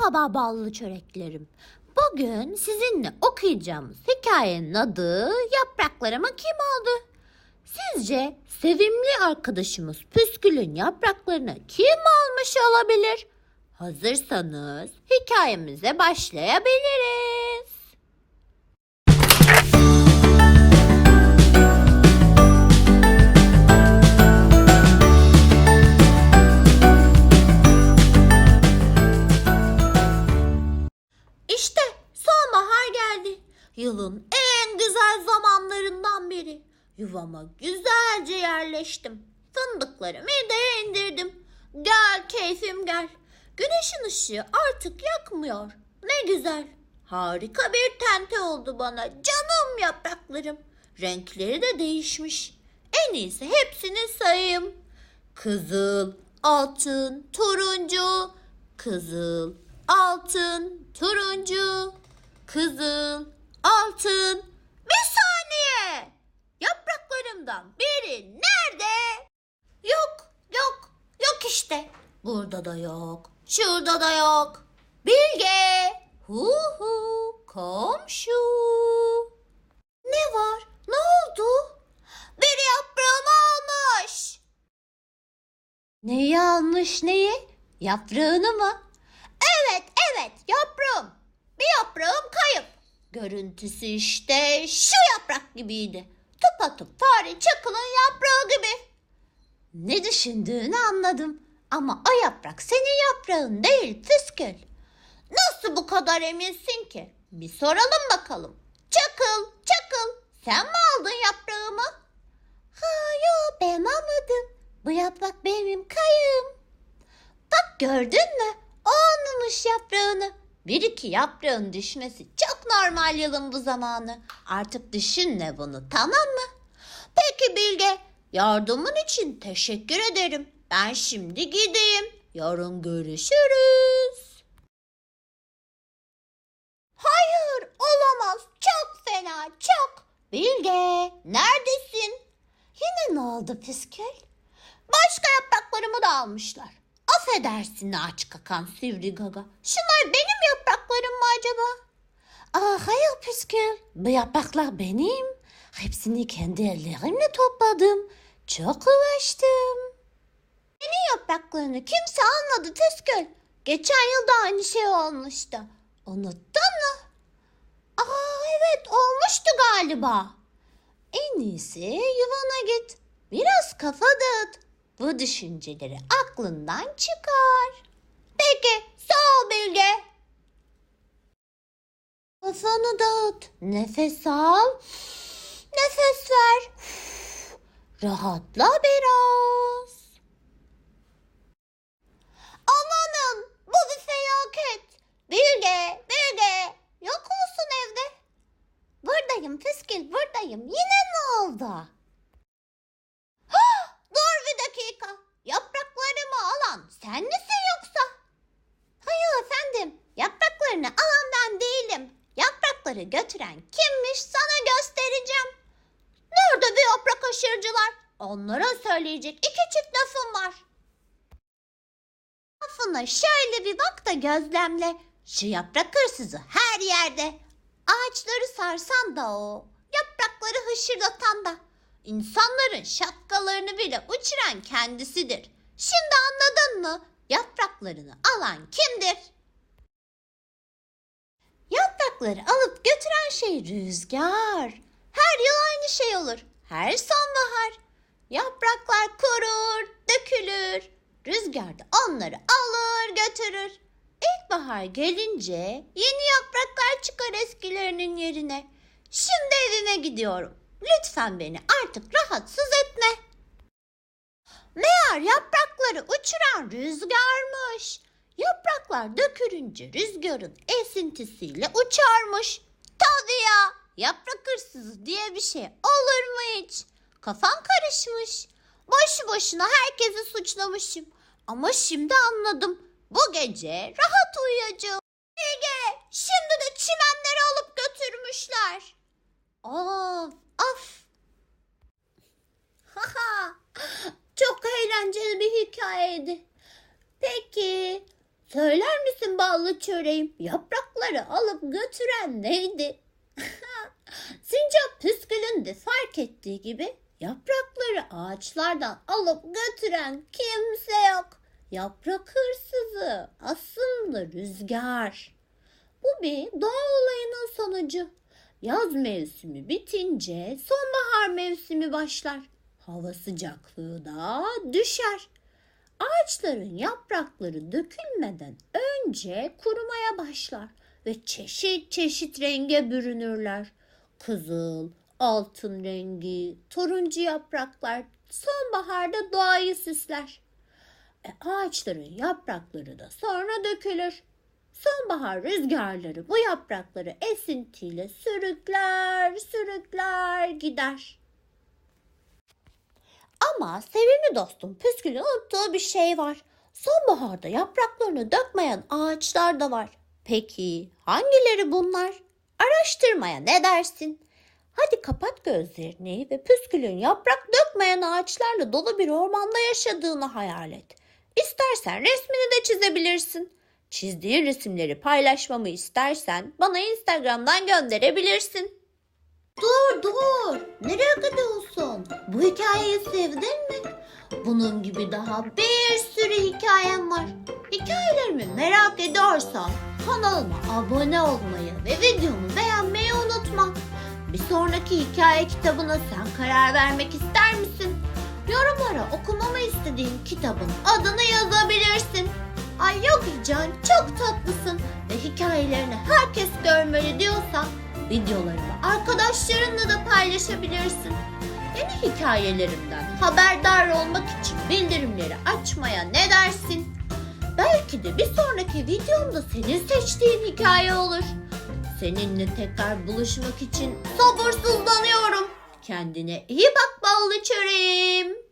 Merhaba ballı çöreklerim. Bugün sizinle okuyacağımız hikayenin adı Yapraklarıma Kim Aldı? Sizce sevimli arkadaşımız Püskül'ün yapraklarını kim almış olabilir? Hazırsanız hikayemize başlayabiliriz. Yuvama güzelce yerleştim. Fındıkları mideye indirdim. Gel keyfim gel. Güneşin ışığı artık yakmıyor. Ne güzel. Harika bir tente oldu bana canım yapraklarım. Renkleri de değişmiş. En iyisi hepsini sayayım. Kızıl, altın, turuncu, kızıl, altın, turuncu, kızıl, altın. Bir saniye. Yapraklarımdan biri nerede? Yok, yok, yok işte. Burada da yok, şurada da yok. Bilge, hu hu, komşu. Ne var? Ne oldu? Biri yaprağımı almış. Neyi almış neyi? Yaprağını mı? Evet evet yaprağım. Bir yaprağım kayıp. Görüntüsü işte şu yaprak gibiydi. Tıpatıp fare çakılın yaprağı gibi. Ne düşündüğünü anladım. Ama o yaprak senin yaprağın değil Püskül. Nasıl bu kadar eminsin ki? Bir soralım bakalım. Çakıl, çakıl. Sen mi aldın yaprağımı? Ha yo ben almadım. Bu yaprak benim kayığım. Bak gördün mü? O almış yaprağını. Bir iki yaprağın düşmesi çok normal yılın bu zamanı. Artık düşünme bunu tamam mı? Peki Bilge, yardımın için teşekkür ederim. Ben şimdi gideyim. Yarın görüşürüz. Hayır, olamaz. Çok fena, çok. Bilge, neredesin? Yine ne oldu Püskül? Başka yapraklarımı da almışlar. Affedersin aç kakan sivri gaga. Şunlar benim yapraklarım mı acaba? Aa, hayır Püskül. Bu yapraklar benim. Hepsini kendi ellerimle topladım. Çok uğraştım. Senin yapraklarını kimse almadı Püskül. Geçen yıl da aynı şey olmuştu. Unuttun mu? Aa evet olmuştu galiba. En iyisi yuvana git. Biraz kafa dağıt. Bu düşünceleri aklından çıkar. Peki sağ ol Bilge. Kafanı dağıt. Nefes al. Nefes ver. Rahatla biraz. Amanın bu bir felaket. Bilge, Bilge. Yok olsun evde. Buradayım Püskül buradayım. Yine ne oldu? Hah, Dur bir dakika. Yapraklarımı alan sen misin yoksa? Hayır efendim. Yapraklarını alan ben değilim. Yaprakları götüren kimmiş sana göstereceğim. Nerede bir yaprak aşırıcılar? Onlara söyleyecek iki çift lafım var. Lafına şöyle bir bak da gözlemle. Şu yaprak hırsızı her yerde. Ağaçları sarsan da o. Yaprakları hışırdatan da. İnsanların şapkalarını bile uçuran kendisidir. Şimdi anladın mı? Yapraklarını alan kimdir? Yaprakları alıp götüren şey rüzgar. Her yıl aynı şey olur. Her sonbahar. Yapraklar kurur, dökülür. Rüzgar da onları alır götürür. İlkbahar gelince yeni yapraklar çıkar eskilerinin yerine. Şimdi evime gidiyorum. Lütfen beni artık rahatsız etme. Meğer yaprakları uçuran rüzgarmış. Yapraklar dökülünce rüzgarın esintisiyle uçarmış. Tabii ya yaprak hırsızı diye bir şey olur mu hiç? Kafam karışmış. Boşu boşuna herkesi suçlamışım. Ama şimdi anladım. Bu gece rahat uyuyacağım. Ege şimdi de çimenleri alıp götürmüşler. Of of. Haha. Çok eğlenceli bir hikayeydi. Peki Söyler misin ballı çöreğim? Yaprakları alıp götüren neydi? Sincap püskülün de fark ettiği gibi yaprakları ağaçlardan alıp götüren kimse yok. Yaprak hırsızı aslında rüzgar. Bu bir doğa olayının sonucu. Yaz mevsimi bitince sonbahar mevsimi başlar. Hava sıcaklığı da düşer. Ağaçların yaprakları dökülmeden önce kurumaya başlar ve çeşit çeşit renge bürünürler. Kızıl, altın rengi, turuncu yapraklar sonbaharda doğayı süsler. E, ağaçların yaprakları da sonra dökülür. Sonbahar rüzgarları bu yaprakları esintiyle sürükler, sürükler gider. Ama sevimli dostum Püskül'ün unuttuğu bir şey var. Sonbaharda yapraklarını dökmeyen ağaçlar da var. Peki hangileri bunlar? Araştırmaya ne dersin? Hadi kapat gözlerini ve Püskül'ün yaprak dökmeyen ağaçlarla dolu bir ormanda yaşadığını hayal et. İstersen resmini de çizebilirsin. Çizdiğin resimleri paylaşmamı istersen bana Instagram'dan gönderebilirsin. Dur dur. Nereye gidiyorsun? Bu hikayeyi sevdin mi? Bunun gibi daha bir sürü hikayem var. Hikayelerimi merak ediyorsan kanalıma abone olmayı ve videomu beğenmeyi unutma. Bir sonraki hikaye kitabına sen karar vermek ister misin? Yorumlara okumamı istediğin kitabın adını yazabilirsin. Ay yok Can çok tatlısın ve hikayelerini herkes görmeli diyorsan videolarımı arkadaşlarınla da paylaşabilirsin. Yeni hikayelerimden haberdar olmak için bildirimleri açmaya ne dersin? Belki de bir sonraki videomda senin seçtiğin hikaye olur. Seninle tekrar buluşmak için sabırsızlanıyorum. Kendine iyi bak ballı çöreğim.